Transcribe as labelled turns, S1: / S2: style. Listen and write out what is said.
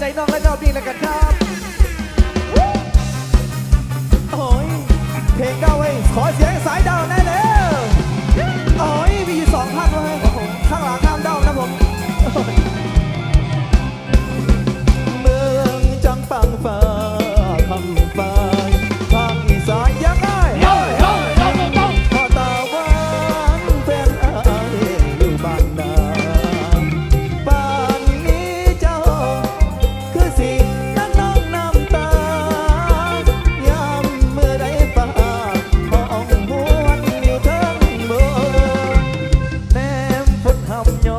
S1: ใจน้องและน้อดีแล้วกันครับ โอ้ย เพลงเก้าเว้ยขอเสียงสายดาวแน่เลยโอ้ย มีอยู่สองภาคเลยข้างหลังครับ
S2: 염려